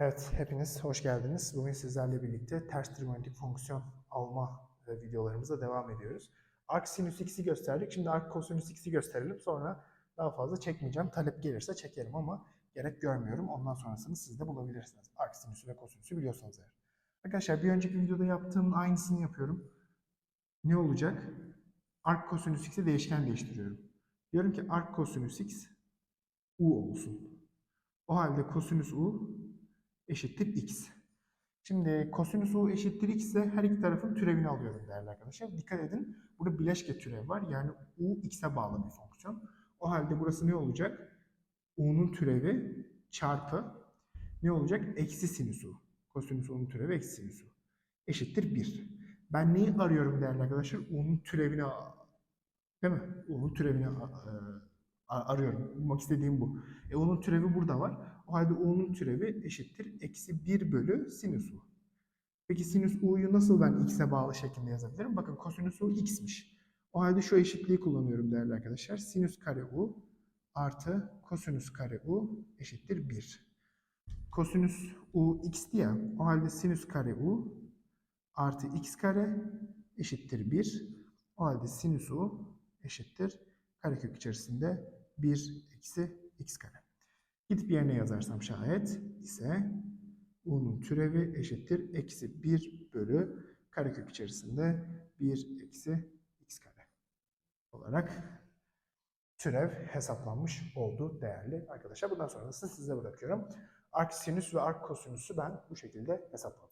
Evet, hepiniz hoş geldiniz. Bugün sizlerle birlikte ters trigonometrik fonksiyon alma e, videolarımıza devam ediyoruz. Arc sinüs x'i gösterdik. Şimdi arc kosinüs x'i gösterelim. Sonra daha fazla çekmeyeceğim. Talep gelirse çekerim ama gerek görmüyorum. Ondan sonrasını siz de bulabilirsiniz. Arc sinüsü ve kosinüsü biliyorsanız eğer. Arkadaşlar bir önceki videoda yaptığım aynısını yapıyorum. Ne olacak? Arc kosinüs x'e değişken değiştiriyorum. Diyorum ki arc kosinüs x u olsun. O halde kosinüs u eşittir x. Şimdi kosinüs u eşittir x ise her iki tarafın türevini alıyorum değerli arkadaşlar. Dikkat edin burada bileşke türev var. Yani u x'e bağlı bir fonksiyon. O halde burası ne olacak? u'nun türevi çarpı ne olacak? Eksi sinüs u. Kosinüs u'nun türevi eksi sinüs u. Eşittir 1. Ben neyi arıyorum değerli arkadaşlar? u'nun türevini değil mi? u'nun türevini e, arıyorum. Bulmak istediğim bu. E u'nun türevi burada var. O halde u'nun türevi eşittir. Eksi 1 bölü sinüs u. Peki sinüs u'yu nasıl ben x'e bağlı şekilde yazabilirim? Bakın kosinüs u x'miş. O halde şu eşitliği kullanıyorum değerli arkadaşlar. Sinüs kare u artı kosinüs kare u eşittir 1. Kosinüs u x'ti ya. O halde sinüs kare u artı x kare eşittir 1. O halde sinüs u eşittir karekök içerisinde 1 eksi x kare. Gidip yerine yazarsam şayet ise u'nun türevi eşittir eksi 1 bölü karekök içerisinde 1 eksi x kare olarak türev hesaplanmış oldu değerli arkadaşlar. Bundan sonrasını size bırakıyorum. Arc sinüs ve arc kosinüsü ben bu şekilde hesapladım.